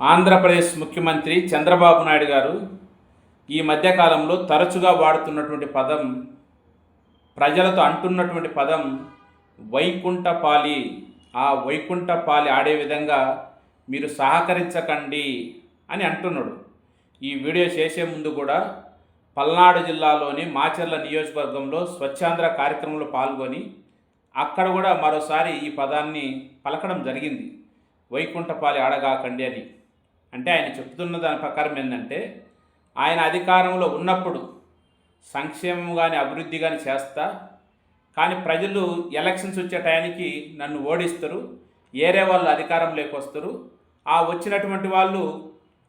ఆంధ్రప్రదేశ్ ముఖ్యమంత్రి చంద్రబాబు నాయుడు గారు ఈ మధ్యకాలంలో తరచుగా వాడుతున్నటువంటి పదం ప్రజలతో అంటున్నటువంటి పదం వైకుంఠపాలి. ఆ వైకుంఠపాలి ఆడే విధంగా మీరు సహకరించకండి అని అంటున్నాడు. ఈ వీడియో చేసే ముందు కూడా పల్నాడు జిల్లాలోని మాచర్ల నియోజకవర్గంలో స్వచ్ఛాంధ్ర కార్యక్రమంలో పాల్గొని అక్కడ కూడా మరోసారి ఈ పదాన్ని పలకడం జరిగింది. వైకుంఠపాలి ఆడగాకండి అని. అంటే ఆయన చెప్తున్న దాని ప్రకారం ఏంటంటే ఆయన అధికారంలో ఉన్నప్పుడు సంక్షేమం కానీ అభివృద్ధి కానీ చేస్తా కానీ ప్రజలు ఎలక్షన్స్ వచ్చే టయానికి నన్ను ఓడిస్తారు ఏరే వాళ్ళు అధికారం వస్తారు. ఆ వచ్చినటువంటి వాళ్ళు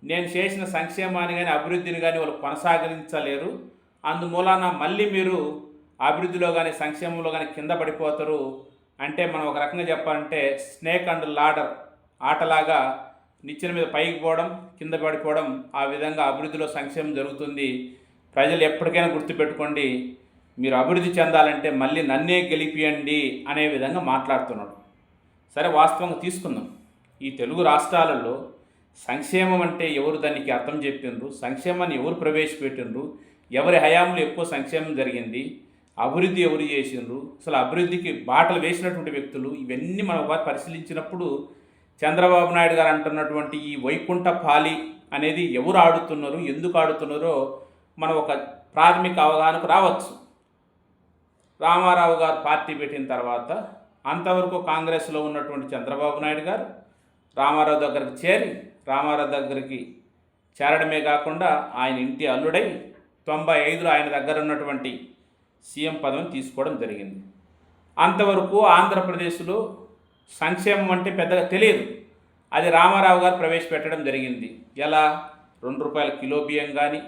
నేను చేసిన సంక్షేమాన్ని కానీ అభివృద్ధిని కానీ వాళ్ళు కొనసాగించలేరు. అందుమూలాన మళ్ళీ మీరు అభివృద్ధిలో కానీ సంక్షేమంలో కానీ కింద పడిపోతారు. అంటే మనం ఒక రకంగా చెప్పాలంటే స్నేక్ అండ్ లాడర్ ఆటలాగా నిచ్చెన మీద పైకి పోవడం కింద పడిపోవడం ఆ విధంగా అభివృద్ధిలో సంక్షేమం జరుగుతుంది. ప్రజలు ఎప్పటికైనా గుర్తుపెట్టుకోండి మీరు అభివృద్ధి చెందాలంటే మళ్ళీ నన్నే గెలిపియండి అనే విధంగా మాట్లాడుతున్నాడు. సరే వాస్తవంగా తీసుకుందాం. ఈ తెలుగు రాష్ట్రాలలో సంక్షేమం అంటే ఎవరు దానికి అర్థం చెప్పిండ్రు సంక్షేమాన్ని ఎవరు ప్రవేశపెట్టిండ్రు ఎవరి హయాంలో ఎక్కువ సంక్షేమం జరిగింది అభివృద్ధి ఎవరు చేసిండ్రు అసలు అభివృద్ధికి బాటలు వేసినటువంటి వ్యక్తులు ఇవన్నీ మనం ఒకసారి పరిశీలించినప్పుడు చంద్రబాబు నాయుడు గారు అంటున్నటువంటి ఈ వైకుంఠ పాలి అనేది ఎవరు ఆడుతున్నారు ఎందుకు ఆడుతున్నారో మనం ఒక ప్రాథమిక అవగాహనకు రావచ్చు. రామారావు గారు పార్టీ పెట్టిన తర్వాత అంతవరకు కాంగ్రెస్లో ఉన్నటువంటి చంద్రబాబు నాయుడు గారు రామారావు దగ్గరికి చేరి రామారావు దగ్గరికి చేరడమే కాకుండా ఆయన ఇంటి అల్లుడై తొంభై ఐదులో ఆయన దగ్గర ఉన్నటువంటి సీఎం పదవిని తీసుకోవడం జరిగింది. అంతవరకు ఆంధ్రప్రదేశ్లో సంక్షేమం అంటే పెద్దగా తెలియదు. అది రామారావు గారు ప్రవేశపెట్టడం జరిగింది. ఎలా? రెండు రూపాయల కిలో బియ్యం కానీ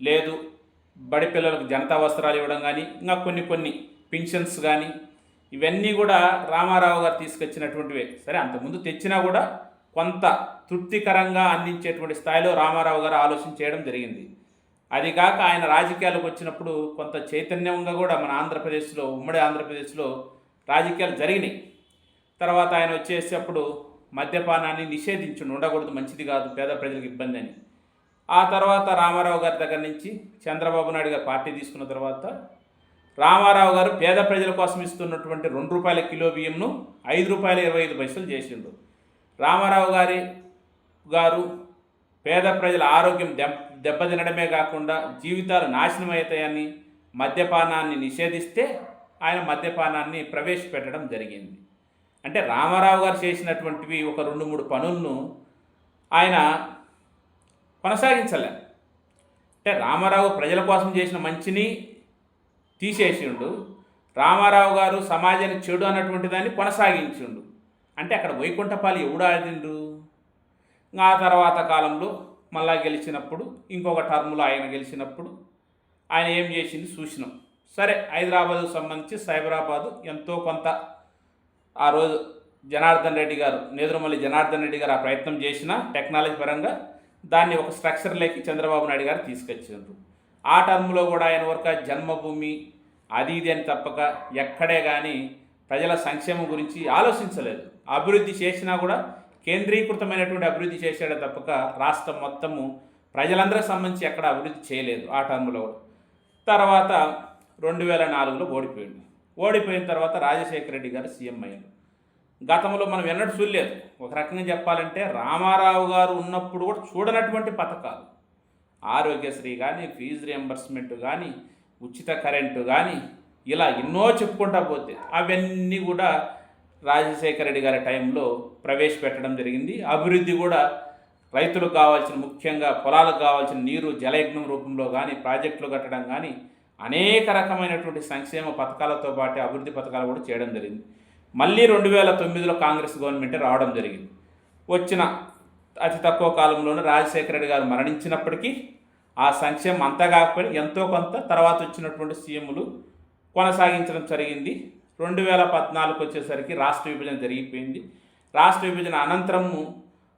లేదు బడి పిల్లలకు జనతా వస్త్రాలు ఇవ్వడం కానీ ఇంకా కొన్ని కొన్ని పింఛన్స్ కానీ ఇవన్నీ కూడా రామారావు గారు తీసుకొచ్చినటువంటివే. సరే అంతకుముందు తెచ్చినా కూడా కొంత తృప్తికరంగా అందించేటువంటి స్థాయిలో రామారావు గారు ఆలోచన చేయడం జరిగింది. అది కాక ఆయన రాజకీయాలకు వచ్చినప్పుడు కొంత చైతన్యంగా కూడా మన ఆంధ్రప్రదేశ్లో ఉమ్మడి ఆంధ్రప్రదేశ్లో రాజకీయాలు జరిగినాయి. తర్వాత ఆయన వచ్చేసేటప్పుడు మద్యపానాన్ని నిషేధించండి ఉండకూడదు మంచిది కాదు పేద ప్రజలకు ఇబ్బంది అని. ఆ తర్వాత రామారావు గారి దగ్గర నుంచి చంద్రబాబు నాయుడు గారు పార్టీ తీసుకున్న తర్వాత రామారావు గారు పేద ప్రజల కోసం ఇస్తున్నటువంటి రెండు రూపాయల కిలో బియ్యంను ఐదు రూపాయల ఇరవై ఐదు పైసలు చేసిండు. రామారావు గారి గారు పేద ప్రజల ఆరోగ్యం దెబ్బ దెబ్బతినడమే కాకుండా జీవితాలు నాశనం అవుతాయని మద్యపానాన్ని నిషేధిస్తే ఆయన మద్యపానాన్ని ప్రవేశపెట్టడం జరిగింది. అంటే రామారావు గారు చేసినటువంటివి ఒక రెండు మూడు పనులను ఆయన కొనసాగించలే. అంటే రామారావు ప్రజల కోసం చేసిన మంచిని తీసేసిండు. రామారావు గారు సమాజాన్ని చెడు అన్నటువంటి దాన్ని కొనసాగించిండు. అంటే అక్కడ వైకుంఠపాలి ఎవడు ఆడిండు? ఆ తర్వాత కాలంలో మళ్ళా గెలిచినప్పుడు ఇంకొక టర్ములో ఆయన గెలిచినప్పుడు ఆయన ఏం చేసింది చూసినాం. సరే హైదరాబాద్కు సంబంధించి సైబరాబాదు ఎంతో కొంత ఆ రోజు జనార్దన్ రెడ్డి గారు నేదురుమల్లి జనార్దన్ రెడ్డి గారు ఆ ప్రయత్నం చేసిన టెక్నాలజీ పరంగా దాన్ని ఒక స్ట్రక్చర్లోకి చంద్రబాబు నాయుడు గారు తీసుకొచ్చారు. ఆ టర్మ్లో కూడా ఆయన వరకు జన్మభూమి అది ఇది అని తప్పక ఎక్కడే కానీ ప్రజల సంక్షేమం గురించి ఆలోచించలేదు. అభివృద్ధి చేసినా కూడా కేంద్రీకృతమైనటువంటి అభివృద్ధి చేసాడే తప్పక రాష్ట్రం మొత్తము ప్రజలందరికి సంబంధించి ఎక్కడ అభివృద్ధి చేయలేదు ఆ టర్మ్లో తర్వాత రెండు వేల నాలుగులో ఓడిపోయింది. ఓడిపోయిన తర్వాత రాజశేఖర రెడ్డి గారు సీఎం అయ్యారు. గతంలో మనం ఎన్నడూ చూడలేదు. ఒక రకంగా చెప్పాలంటే రామారావు గారు ఉన్నప్పుడు కూడా చూడనటువంటి పథకాలు. ఆరోగ్యశ్రీ కానీ ఫీజు రియంబర్స్మెంట్ కానీ ఉచిత కరెంటు కానీ ఇలా ఎన్నో చెప్పుకుంటా పోతే అవన్నీ కూడా రాజశేఖర రెడ్డి గారి టైంలో ప్రవేశపెట్టడం జరిగింది. అభివృద్ధి కూడా రైతులకు కావాల్సిన ముఖ్యంగా పొలాలకు కావాల్సిన నీరు జలయజ్ఞం రూపంలో కానీ ప్రాజెక్టులు కట్టడం కానీ అనేక రకమైనటువంటి సంక్షేమ పథకాలతో పాటు అభివృద్ధి పథకాలు కూడా చేయడం జరిగింది. మళ్ళీ రెండు వేల తొమ్మిదిలో కాంగ్రెస్ గవర్నమెంట్ రావడం జరిగింది. వచ్చిన అతి తక్కువ కాలంలోనే రాజశేఖర రెడ్డి గారు మరణించినప్పటికీ ఆ సంక్షేమం అంతా కాకపోయినా ఎంతో కొంత తర్వాత వచ్చినటువంటి సీఎంలు కొనసాగించడం జరిగింది. రెండు వేల పద్నాలుగు వచ్చేసరికి రాష్ట్ర విభజన జరిగిపోయింది. రాష్ట్ర విభజన అనంతరము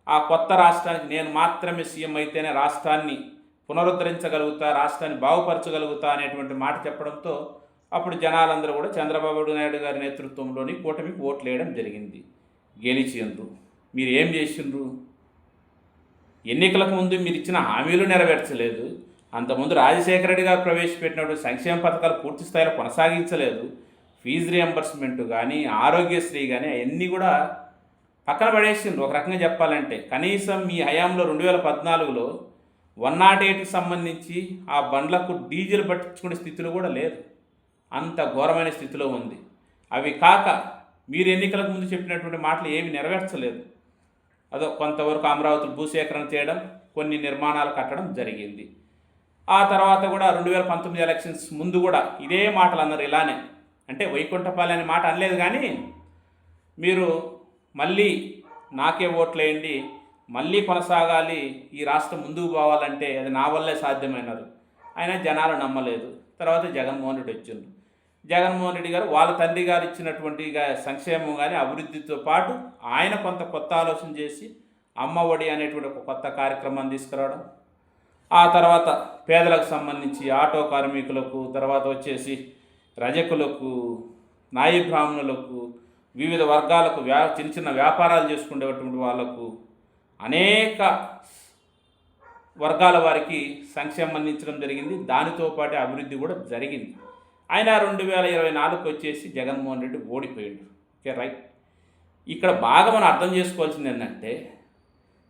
ఆ కొత్త రాష్ట్రానికి నేను మాత్రమే సీఎం అయితేనే రాష్ట్రాన్ని పునరుద్ధరించగలుగుతా రాష్ట్రాన్ని బాగుపరచగలుగుతా అనేటువంటి మాట చెప్పడంతో అప్పుడు జనాలందరూ కూడా చంద్రబాబు నాయుడు గారి నేతృత్వంలోని కూటమికి ఓట్లు వేయడం జరిగింది. గెలిచిండ్రు మీరు ఏం చేసిండ్రు? ఎన్నికలకు ముందు మీరు ఇచ్చిన హామీలు నెరవేర్చలేదు. అంతకుముందు రాజశేఖర రెడ్డి గారు ప్రవేశపెట్టినటువంటి సంక్షేమ పథకాలు పూర్తి స్థాయిలో కొనసాగించలేదు. ఫీజు రియంబర్స్మెంట్ కానీ ఆరోగ్యశ్రీ కానీ అవన్నీ కూడా పక్కన పడేసిండ్రు. ఒక రకంగా చెప్పాలంటే కనీసం మీ హయాంలో రెండు వేల పద్నాలుగులో వన్ నాట్ ఎయిట్కి సంబంధించి ఆ బండ్లకు డీజిల్ పట్టించుకునే స్థితిలో కూడా లేదు. అంత ఘోరమైన స్థితిలో ఉంది. అవి కాక మీరు ఎన్నికలకు ముందు చెప్పినటువంటి మాటలు ఏమి నెరవేర్చలేదు. అదో కొంతవరకు అమరావతి భూసేకరణ చేయడం కొన్ని నిర్మాణాలు కట్టడం జరిగింది. ఆ తర్వాత కూడా రెండు వేల పంతొమ్మిది ఎలక్షన్స్ ముందు కూడా ఇదే మాటలు అన్నారు ఇలానే. అంటే వైకుంఠపాలి అనే మాట అనలేదు కానీ మీరు మళ్ళీ నాకే ఓట్లేయండి మళ్ళీ కొనసాగాలి ఈ రాష్ట్రం ముందుకు పోవాలంటే అది నా వల్లే సాధ్యమైనది ఆయన జనాలు నమ్మలేదు. తర్వాత జగన్మోహన్ రెడ్డి వచ్చిండు. జగన్మోహన్ రెడ్డి గారు వాళ్ళ తండ్రి గారు ఇచ్చినటువంటి సంక్షేమం కానీ అభివృద్ధితో పాటు ఆయన కొంత కొత్త ఆలోచన చేసి అమ్మ ఒడి అనేటువంటి ఒక కొత్త కార్యక్రమాన్ని తీసుకురావడం. ఆ తర్వాత పేదలకు సంబంధించి ఆటో కార్మికులకు తర్వాత వచ్చేసి రజకులకు నాయి బ్రాహ్మణులకు వివిధ వర్గాలకు వ్యా చిన్న చిన్న వ్యాపారాలు చేసుకునేటువంటి వాళ్ళకు అనేక వర్గాల వారికి సంక్షేమం అందించడం జరిగింది. దానితో పాటు అభివృద్ధి కూడా జరిగింది. ఆయన రెండు వేల ఇరవై నాలుగుకి వచ్చేసి జగన్మోహన్ రెడ్డి ఓడిపోయాడు. Okay right. ఇక్కడ బాగా మనం అర్థం చేసుకోవాల్సింది ఏంటంటే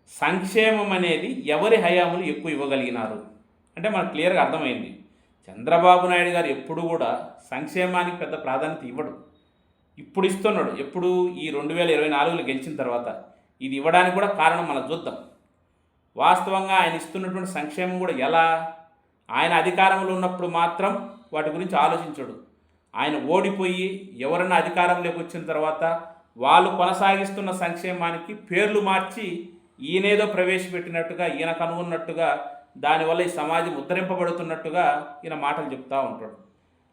సంక్షేమం అనేది ఎవరి హయాములు ఎక్కువ ఇవ్వగలిగినారు? అంటే మనకు క్లియర్గా అర్థమైంది. చంద్రబాబు నాయుడు గారు ఎప్పుడు కూడా సంక్షేమానికి పెద్ద ప్రాధాన్యత ఇవ్వడు. ఇప్పుడు ఇస్తున్నాడు. ఎప్పుడు? ఈ రెండు వేల ఇరవై నాలుగులో గెలిచిన తర్వాత. ఇది ఇవ్వడానికి కూడా కారణం మనం చూద్దాం వాస్తవంగా ఆయన ఇస్తున్నటువంటి సంక్షేమం కూడా ఎలా? ఆయన అధికారంలో ఉన్నప్పుడు మాత్రం వాటి గురించి ఆలోచించడు. ఆయన ఓడిపోయి ఎవరైనా అధికారంలోకి వచ్చిన తర్వాత వాళ్ళు కొనసాగిస్తున్న సంక్షేమానికి పేర్లు మార్చి ఈయనేదో ప్రవేశపెట్టినట్టుగా ఈయన కనుగొన్నట్టుగా దానివల్ల ఈ సమాజం ఉద్ధరింపబడుతున్నట్టుగా ఈయన మాటలు చెప్తా ఉంటాడు.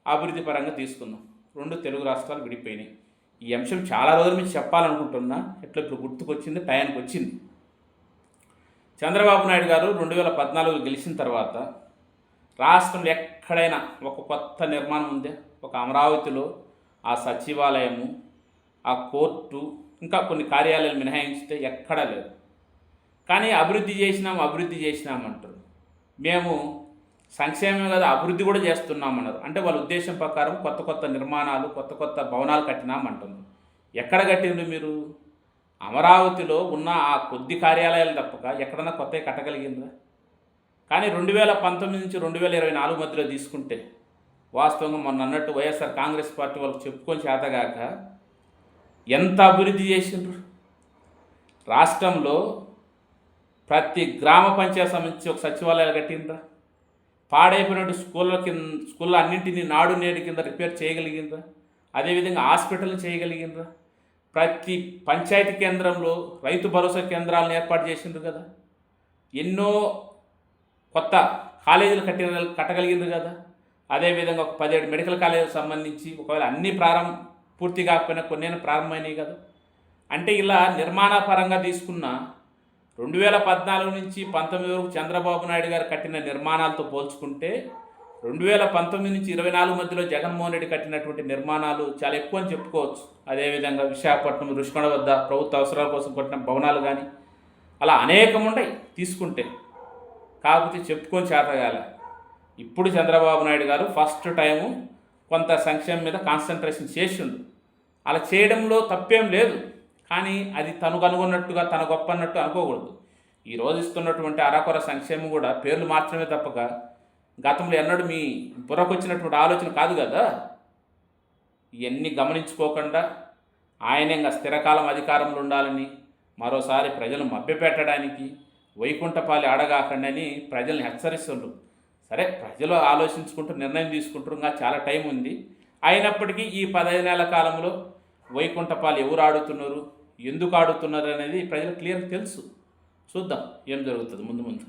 అభివృద్ధి పరంగా తీసుకుందాం. రెండు తెలుగు రాష్ట్రాలు విడిపోయినాయి. ఈ అంశం చాలా రోజుల నుంచి చెప్పాలనుకుంటున్నా. ఎట్లా ఇప్పుడు గుర్తుకొచ్చింది టయానికి వచ్చింది చంద్రబాబు నాయుడు గారు రెండు వేల పద్నాలుగు గెలిచిన తర్వాత రాష్ట్రంలో ఎక్కడైనా ఒక కొత్త నిర్మాణం ఉందే? ఒక అమరావతిలో ఆ సచివాలయము ఆ కోర్టు ఇంకా కొన్ని కార్యాలయాలు మినహాయించితే ఎక్కడా లేదు. కానీ అభివృద్ధి చేసినాం అభివృద్ధి చేసినాం అంటారు. మేము సంక్షేమం కాదు అభివృద్ధి కూడా చేస్తున్నామన్నారు అంటే వాళ్ళ ఉద్దేశం ప్రకారం కొత్త కొత్త నిర్మాణాలు కొత్త కొత్త భవనాలు కట్టినామంటుంది ఎక్కడ కట్టిండ్రు మీరు? అమరావతిలో ఉన్న ఆ కొద్ది కార్యాలయాలు తప్పక ఎక్కడన్నా కొత్తవి కట్టగలిగిందా కానీ రెండు వేల పంతొమ్మిది నుంచి రెండు వేల ఇరవై నాలుగు మధ్యలో తీసుకుంటే వాస్తవంగా మొన్న అన్నట్టు వైఎస్ఆర్ కాంగ్రెస్ పార్టీ వాళ్ళు చెప్పుకొని చేతగాక ఎంత అభివృద్ధి చేసిండ్రు? రాష్ట్రంలో ప్రతి గ్రామ పంచాయతీ సంబంధించి ఒక సచివాలయాలు కట్టిండ్రా? పాడైపోయినట్టు స్కూళ్ళ కింద స్కూళ్ళ అన్నింటినీ నాడు నేడు కింద రిపేర్ చేయగలిగిందా? అదేవిధంగా హాస్పిటల్ చేయగలిగిందా? ప్రతి పంచాయతీ కేంద్రంలో రైతు భరోసా కేంద్రాలను ఏర్పాటు చేసిండ్రు కదా? ఎన్నో కొత్త కాలేజీలు కట్టిన కట్టగలిగింది కదా? అదేవిధంగా ఒక పదిహేడు మెడికల్ కాలేజీలకు సంబంధించి ఒకవేళ అన్ని ప్రారంభం పూర్తి కాకపోయినా కొన్ని ప్రారంభమైనవి కదా? అంటే ఇలా నిర్మాణపరంగా తీసుకున్న రెండు వేల పద్నాలుగు నుంచి పంతొమ్మిది వరకు చంద్రబాబు నాయుడు గారు కట్టిన నిర్మాణాలతో పోల్చుకుంటే రెండు వేల పంతొమ్మిది నుంచి ఇరవై నాలుగు మధ్యలో జగన్మోహన్ రెడ్డి కట్టినటువంటి నిర్మాణాలు చాలా ఎక్కువ అని చెప్పుకోవచ్చు. అదేవిధంగా విశాఖపట్నం రుషికొండ వద్ద ప్రభుత్వ అవసరాల కోసం కట్టిన భవనాలు కానీ అలా అనేకం ఉన్నాయి తీసుకుంటే. కాకపోతే చెప్పుకొని చేతగాల. ఇప్పుడు చంద్రబాబు నాయుడు గారు ఫస్ట్ టైము కొంత సంక్షేమం మీద కాన్సన్ట్రేషన్ చేసిండు. అలా చేయడంలో తప్పేం లేదు. కానీ అది తను కనుగొన్నట్టుగా తన గొప్ప అన్నట్టు అనుకోకూడదు. ఈ రోజు ఇస్తున్నటువంటి అరకొర సంక్షేమం కూడా పేర్లు మాత్రమే తప్పక. గతంలో ఎన్నడూ మీ బుర్రకొచ్చినటువంటి ఆలోచన కాదు కదా? ఇవన్నీ గమనించుకోకుండా ఆయన ఇంకా స్థిరకాలం అధికారంలో ఉండాలని మరోసారి ప్రజలు మభ్యపెట్టడానికి వైకుంఠపాలి ఆడగాకండని ప్రజల్ని హెచ్చరిస్తుండ్రు. సరే ప్రజలు ఆలోచించుకుంటూ నిర్ణయం తీసుకుంటారు ఇంకా చాలా టైం ఉంది. అయినప్పటికీ ఈ పదహైదు నెలల కాలంలో వైకుంఠపాలు ఎవరు ఆడుతున్నారు? ఎందుకు ఆడుతున్నారు అనేది ప్రజలకు క్లియర్ తెలుసు. చూద్దాం ఏం జరుగుతుంది ముందు ముందు.